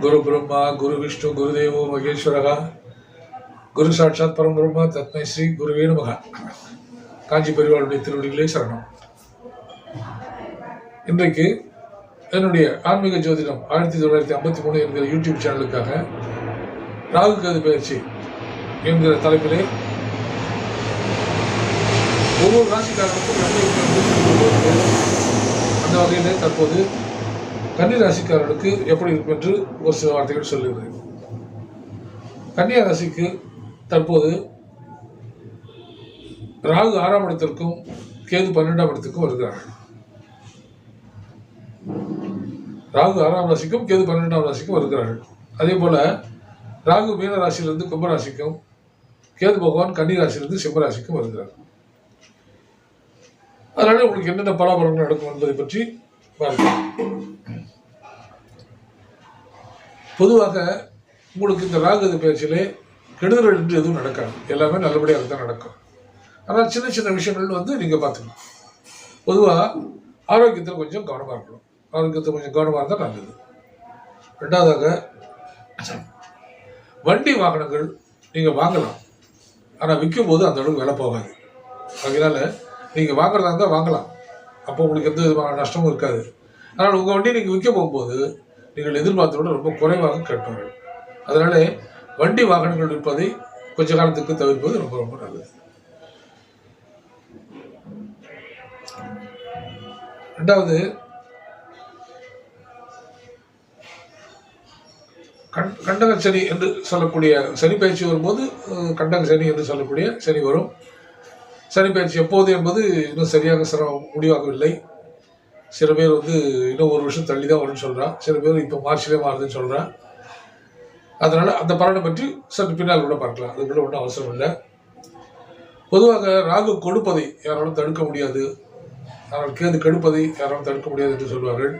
குரு பிரம்மா குரு விஷ்ணு குருதேவோ மகேஸ்வரகா. குரு சாட்சாத் பரம் பிரம்மா தத்மை ஸ்ரீ குருவே நமக. காஞ்சி பெருவாளுடைய திருவடிகளே சரணம். இன்றைக்கு என்னுடைய ஆன்மீக ஜோதிடம் ஆயிரத்தி தொள்ளாயிரத்தி ஐம்பத்தி மூணு என்கிற யூடியூப் சேனலுக்காக ராகு கது பயிற்சி என்கிற தலைப்பிலே ஒவ்வொரு ராசிக்காரருக்கும் அந்த வகையிலே தற்போது கன்னி ராசிக்காரர்களுக்கு எப்படி இருக்கும் என்று ஒரு சில வார்த்தைகள் சொல்லுகிறேன் கன்னியா ராசிக்கு தற்போது ராகு ஆறாம் இடத்திற்கும் கேது பன்னெண்டாம் இடத்திற்கும் வருகிறார்கள் ராகு ஆறாம் ராசிக்கும் கேது பன்னெண்டாம் ராசிக்கும் வருகிறார்கள். அதே போல ராகு மீன ராசியிலிருந்து கும்பராசிக்கும் கேது பகவான் கன்னி ராசியிலிருந்து சிம்மராசிக்கும் வருகிறார். அதனால உங்களுக்கு என்னென்ன பலாபலங்கள் நடக்கும் என்பதை பற்றி பார்க்கலாம். பொதுவாக உங்களுக்கு இந்த ராகுது பயிற்சியிலே கெடுதல் என்று எதுவும் நடக்காது. எல்லாமே நல்லபடியாக தான் நடக்கும். ஆனால் சின்ன சின்ன விஷயங்கள் வந்து நீங்கள் பார்த்துக்கணும். பொதுவாக ஆரோக்கியத்தில் கொஞ்சம் கவனமாக இருக்கணும். ஆரோக்கியத்தில் கொஞ்சம் கவனமாக இருந்தால் நல்லது. ரெண்டாவதாக வண்டி வாகனங்கள் நீங்கள் வாங்கலாம். ஆனால் விற்கும் போது அந்த அளவுக்கு விலை போகாது. அதனால நீங்கள் வாங்குறதா இருந்தால் வாங்கலாம். அப்போ உங்களுக்கு எந்த விதமான நஷ்டமும் இருக்காது. ஆனால் உங்கள் வண்டியை நீங்கள் விற்க போகும்போது நீங்கள் எதிர்பார்த்ததை ரொம்ப குறைவாக கேட்பார்கள். அதனால வண்டி வாகனங்கள் இருப்பதை கொஞ்ச காலத்துக்கு தவிர்ப்பது ரொம்ப ரொம்ப நல்லது. ரெண்டாவது கண் கண்டக சனி என்று சொல்லக்கூடிய சனி பயிற்சி வரும்போது கண்டக சனி என்று சொல்லக்கூடிய சனி வரும். சனி பயிற்சி எப்போது என்பது இன்னும் சரியாக சிர முடிவாகவில்லை. சில பேர் வந்து இன்னும் ஒரு வருஷம் தள்ளி தான் வரும்னு சொல்கிறான் சில பேர் இப்போ மார்ச்லேயே மாறுதுன்னு சொல்கிறான் அதனால் அந்த பலனை பற்றி சற்று பின்னால் கூட பார்க்கலாம். அதுக்குள்ள ஒன்றும் அவசரம் இல்லை. பொதுவாக ராகு கொடுப்பதை யாராலும் தடுக்க முடியாது. ஆனால் கேது கெடுப்பதை யாராலும் தடுக்க முடியாது என்று சொல்வார்கள்.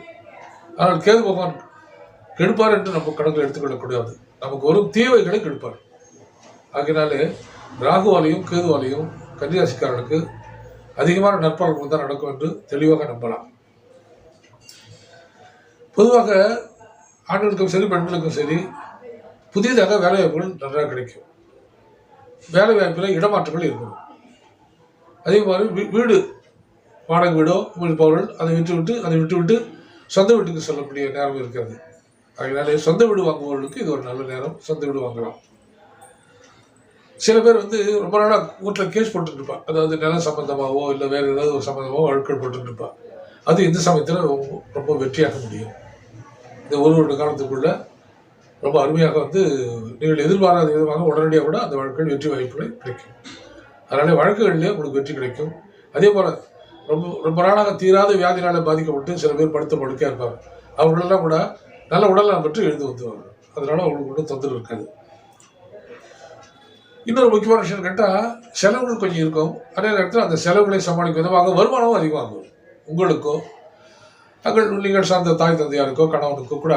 ஆனால் கேது பகவான் கெடுப்பார் என்று நம்ம கணக்கில் எடுத்துக்கொள்ளக்கூடாது நமக்கு வரும் தீவைகளை கெடுப்பார். ஆகினாலே ராகுவாலையும் கேதுவாலையும் கன்னிராசிக்காரனுக்கு அதிகமான நற்பலன்கள் தான் நடக்கும் என்று தெளிவாக நம்பலாம். பொதுவாக ஆண்களுக்கும் சரி பெண்களுக்கும் சரி புதிதாக வேலைவாய்ப்புகள் நன்றாக கிடைக்கும். வேலைவாய்ப்பில் இடமாற்றங்கள் இருக்கணும் அதே மாதிரி வீ- வீடு வாடகை வீடோ இருப்பவர்கள் அதை விட்டு விட்டு அதை விட்டு விட்டு சொந்த வீட்டுக்கு செல்லக்கூடிய நேரம் இருக்கிறது. அதனால சொந்த வீடு வாங்குபவர்களுக்கு இது ஒரு நல்ல நேரம். சொந்த வீடு வாங்கலாம். சில பேர் வந்து ரொம்ப நாளாக வீட்டில் கேஸ் போட்டுட்டு அதாவது நிலம் சம்மந்தமாகவோ இல்லை வேறு ஏதாவது ஒரு சம்மந்தமாகவோ அழுக்கள் போட்டுட்டு இருப்பான் அது இந்த சமயத்தில் ரொம்ப- ரொம்ப வெற்றியாக முடியும்? இந்த ஒரு வருட காலத்துக்குள்ள ரொம்ப அருமையாக வந்து நீங்கள் எதிர்பாராத விதமாக உடனடியாக கூட அந்த வழக்குகள் வெற்றி வாய்ப்புகளை கிடைக்கும். அதனால் வழக்குகளிலே உங்களுக்கு வெற்றி கிடைக்கும். அதே போல் ரொம்ப ரொம்ப நாளாக தீராத வியாதினால பாதிக்கப்பட்டு சில பேர் படுத்த படுக்கையாக இருப்பாங்க. அவர்களெல்லாம் கூட நல்ல உடல்நலம் பெற்று எழுந்து வந்துவாங்க அதனால் அவங்களுக்கு ஒன்றும் தொந்தரவு இருக்காது. இன்னொரு முக்கியமான விஷயம் கேட்டால் செலவுகள் கொஞ்சம் இருக்கும். அதே நேரத்தில் அந்த செலவுகளை சமாளிக்கும் விதமாக வருமானமும் அதிகமாகும். உங்களுக்கோ தங்கள் நீங்கள் சார்ந்த தாய் தந்தையாருக்கோ கணவனுக்கோ கூட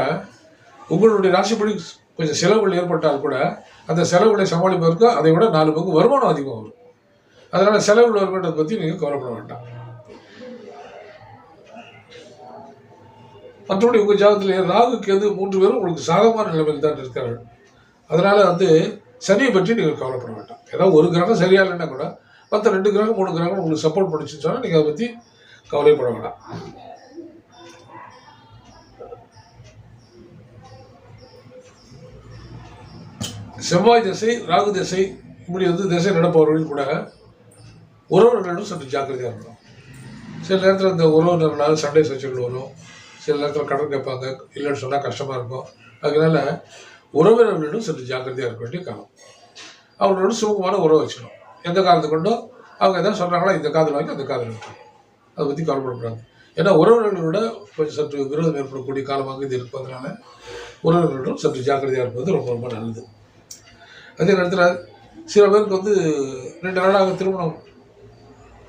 உங்களுடைய ராசிப்படி கொஞ்சம் செலவுகள் ஏற்பட்டால் கூட அந்த செலவுகளை சமாளிப்பதற்கு அதை விட நாலு பங்கு வருமானம் அதிகமாக வரும். அதனால் செலவுகள் வருமானத்தை பற்றி நீங்கள் கவலைப்பட வேண்டாம். மற்றபடி உங்கள் ஜாதகத்தில் ராகு கேது மூன்று பேரும் உங்களுக்கு சாதகமான நிலைமையில் தான் இருக்கிறார்கள். அதனால் வந்து சனியை பற்றி நீங்கள் கவலைப்பட வேண்டாம். ஏதாவது ஒரு கிரகம் சரியா இல்லைன்னா கூட மற்ற ரெண்டு கிரகம் மூணு கிரகம் உங்களுக்கு சப்போர்ட் பண்ணிச்சுன்னு சொன்னால் நீங்கள் அதை பற்றி கவலைப்பட வேண்டாம். செவ்வாய் திசை ராகு திசை இப்படி வந்து திசை நடப்பவர்கள் கூட உறவினர்களும் சற்று ஜாக்கிரதையாக இருக்கணும். சில நேரத்தில் இந்த உறவினர்களால் சண்டை சர்ச்சைகள் வரும். சில நேரத்தில் கடன் கேட்பாங்க இல்லைன்னு சொன்னால் கஷ்டமாக இருக்கும். அதனால உறவினர்களிடம் சற்று ஜாக்கிரதையாக இருக்க வேண்டிய காலம். அவர்களோட சுமூகமான உறவு வச்சுக்கணும். எந்த காலத்து கொண்டும் அவங்க எதாவது சொல்கிறாங்களோ இந்த காதல் வாங்கி அந்த காதல் விட்டுரும் அதை பற்றி கவலைப்படக்கூடாது. ஏன்னா உறவினர்களோட கொஞ்சம் சற்று விரோதம் ஏற்படக்கூடிய காலமாக இது இருப்பதனால உறவினர்களிடம் சற்று ஜாக்கிரதையாக இருப்பது ரொம்ப ரொம்ப நல்லது. அதே நேரத்தில் சில பேருக்கு வந்து ரெண்டு நாளாக திருமணம்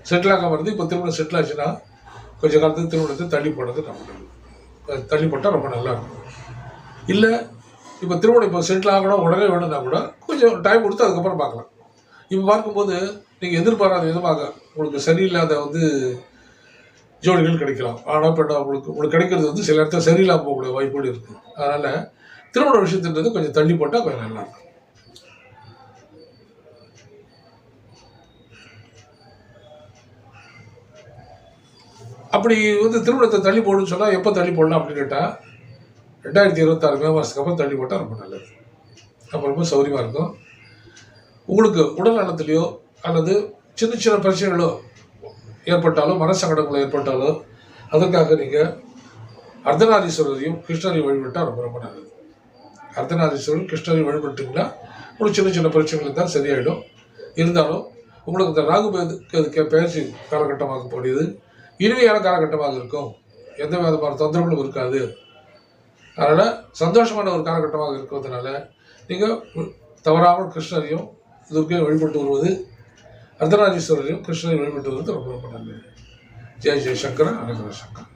செட்டில் ஆகாமல் இருந்து இப்போ திருமணம் செட்டில் ஆச்சுன்னா கொஞ்சம் காலத்துக்கு திருமணத்தை தள்ளி போடுறது ரொம்ப நல்லது. தள்ளி போட்டால் ரொம்ப நல்லா இருக்கும். இல்லை இப்போ திருமணம் இப்போ செட்டில் ஆகணும் உடனே வேணும்னா கூட கொஞ்சம் டைம் கொடுத்து அதுக்கப்புறம் பார்க்கலாம். இப்போ பார்க்கும்போது நீங்கள் எதிர்பாராத விதமாக உங்களுக்கு சரியில்லாத வந்து ஜோடிகள் கிடைக்கலாம். ஆனால் பெண்ணா உங்களுக்கு உங்களுக்கு கிடைக்கிறது வந்து சில இடத்துல சரியில்லாமல் போகக்கூடிய வாய்ப்புகள் இருக்குது அதனால் திருமண விஷயத்துன்றது கொஞ்சம் தள்ளி போட்டால் கொஞ்சம் நல்லா அப்படி வந்து திருமணத்தை தள்ளி போடுன்னு சொன்னால் எப்போ தள்ளி போடலாம் அப்படின்னு கேட்டால் ரெண்டாயிரத்தி இருபத்தாறு மே மாதத்துக்கு அப்புறம் தள்ளி போட்டால் ரொம்ப நல்லது. அப்போ ரொம்ப சௌகரியமாக இருக்கும். உங்களுக்கு உடல் நலத்துலேயோ அல்லது சின்ன சின்ன பிரச்சனைகளோ ஏற்பட்டாலோ மனசங்கடங்களோ ஏற்பட்டாலோ அதற்காக நீங்கள் அர்த்தநாரீஸ்வரரையும் கிருஷ்ணரையும் வழிபட்டால் ரொம்ப ரொம்ப நல்லது. அர்த்தநாதீஸ்வரர் கிருஷ்ணரையும் வழிபட்டிங்கன்னா உங்களுக்கு சின்ன சின்ன பிரச்சனைகள் தான் சரியாயிடும். இருந்தாலும் உங்களுக்கு இந்த ராகுபேதுக்கு பயிற்சி காலகட்டமாக போடியது இனிமையான காலகட்டமாக இருக்கும். எந்த விதமான தொந்தரவுகளும் இருக்காது. அதனால் சந்தோஷமான ஒரு காலகட்டமாக இருக்கிறதுனால நீங்கள் தவறாமல் கிருஷ்ணரையும் துர்க்கையும் வழிபட்டு வருவது அர்த்தநாதீஸ்வரரையும் கிருஷ்ணரையும் வழிபட்டு வருவது ரொம்ப ரொம்ப நல்லது. ஜெய் ஜெய் அனுகிர அனகர சங்கர்.